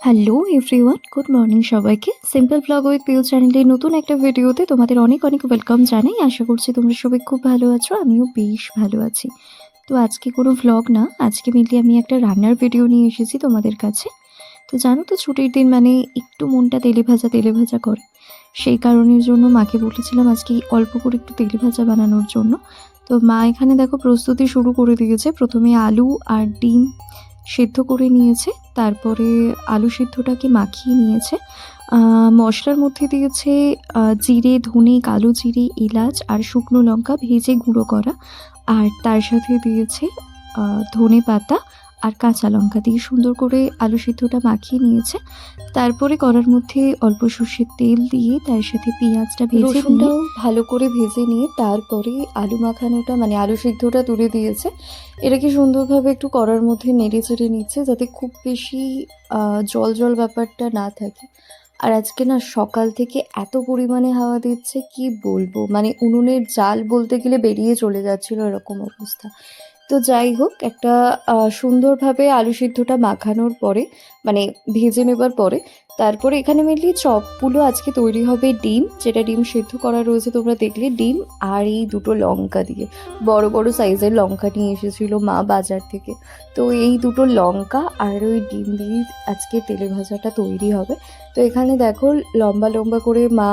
Hello everyone good morning সবাইকে। Simple blog with Piu চ্যানেলের নতুন একটা ভিডিওতে তোমাদের অনেক অনেক ওয়েলকাম জানাই। আশা করছি তোমরা সবাই খুব ভালো আছো, আমিও বেশ ভালো আছি। তো আজকে কোনো ভ্লগ না, আজকে মেনলি আমি একটা রান্নার ভিডিও নিয়ে এসেছি তোমাদের কাছে। তো জানো তো ছুটির দিন মানে একটু মনটা তেলে ভাজা তেলে ভাজা করে। সেই কারণের জন্য মাকে বলেছিলাম আজকে অল্প করে একটু তেলে ভাজা বানানোর জন্য। তো মা এখানে দেখো প্রস্তুতি শুরু করে দিয়েছে। প্রথমে আলু আর ডিম সেদ্ধ করে নিয়েছে, তারপরে আলু সিদ্ধটাকে মাখিয়ে নিয়েছে। মশলার মধ্যে দিয়েছে জিরে, ধনে, কালো জিরে, এলাচ আর শুকনো লঙ্কা ভেজে গুঁড়ো করা। আর তার সাথে দিয়েছে ধনে পাতা আর কাঁচা লঙ্কা দিয়ে সুন্দর করে আলু সিদ্ধটা মাখিয়ে নিয়েছে। তারপরে কড়ার মধ্যে অল্প সর্ষের তেল দিয়ে তার সাথে পেঁয়াজটা ভেজে রসুনটাও ভালো করে ভেজে নিয়ে তারপরে আলু মাখানোটা মানে আলু সিদ্ধটা তুলে দিয়েছে। এটাকে সুন্দরভাবে একটু কড়ার মধ্যে নেড়ে চেড়ে নিচ্ছে যাতে খুব বেশি জল জল ব্যাপারটা না থাকে। আর আজকে না সকাল থেকে এত পরিমাণে হাওয়া দিচ্ছে, কি বলব? মানে উনুনের জাল বলতে গেলে বেরিয়ে চলে যাচ্ছিল এরকম অবস্থা। তো যাই হোক, একটা সুন্দরভাবে আলু সিদ্ধটা মাখানোর পরে মানে ভেজে নেবার পরে, তারপরে এখানে মেনলি চপগুলো আজকে তৈরি হবে ডিম, যেটা ডিম সিদ্ধ করা রয়েছে তোমরা দেখলে, ডিম আর এই দুটো লঙ্কা দিয়ে। বড় বড় সাইজের লঙ্কা নিয়ে এসেছিল মা বাজার থেকে। তো এই দুটো লঙ্কা আর ওই ডিম দিয়ে আজকে তেলে ভাজাটা তৈরি হবে। তো এখানে দেখো, লম্বা লম্বা করে মা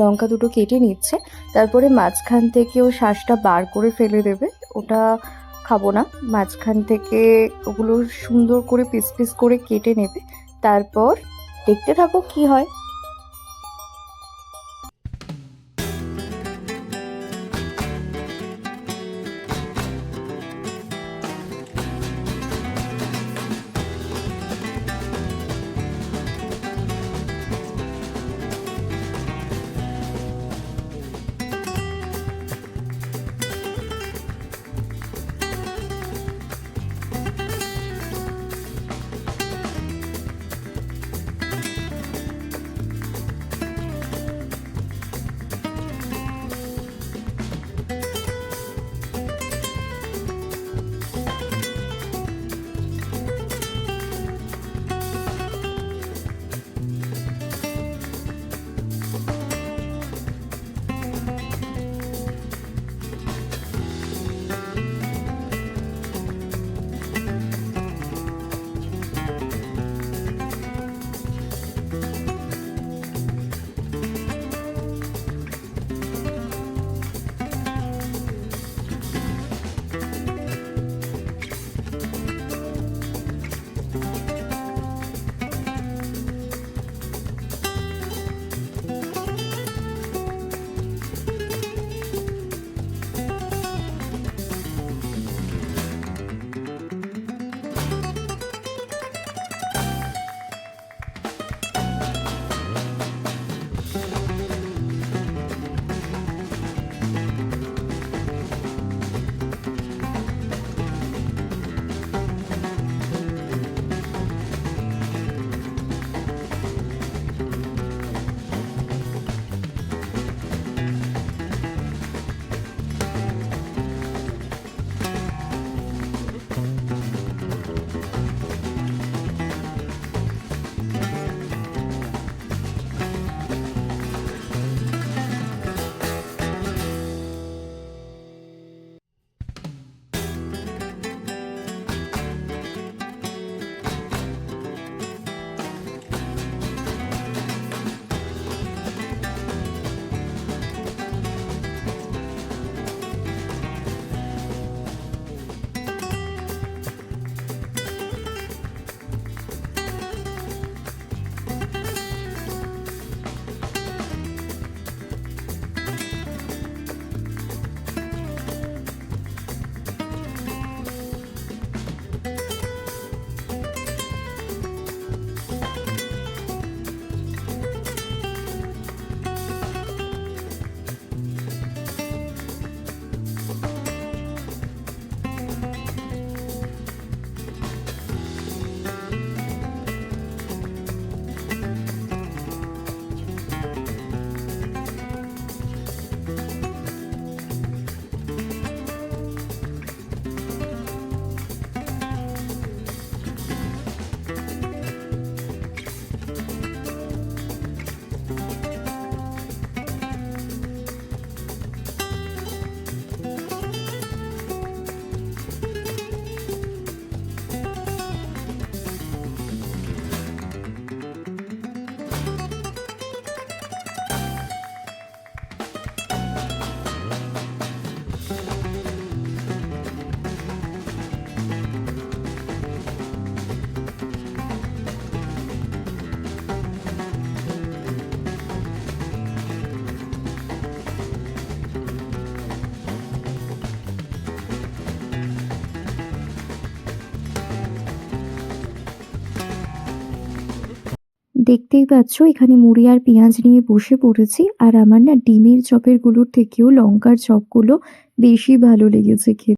লঙ্কা দুটো কেটে নিচ্ছে। তারপরে মাঝখান থেকেও শ্বাসটা বার করে ফেলে দেবে। ওটা খাব না। মাঝখান থেকে ওগুলো সুন্দর করে পিস পিস করে কেটে নেবে। তারপর দেখতে থাকো কি হয়। দেখতেই পাচ্ছ, এখানে মুড়ি আর পেঁয়াজ নিয়ে বসে পড়েছি। আর আমার না ডিমের চপেরগুলোর থেকেও লঙ্কার চপগুলো বেশি ভালো লেগেছে খেতে।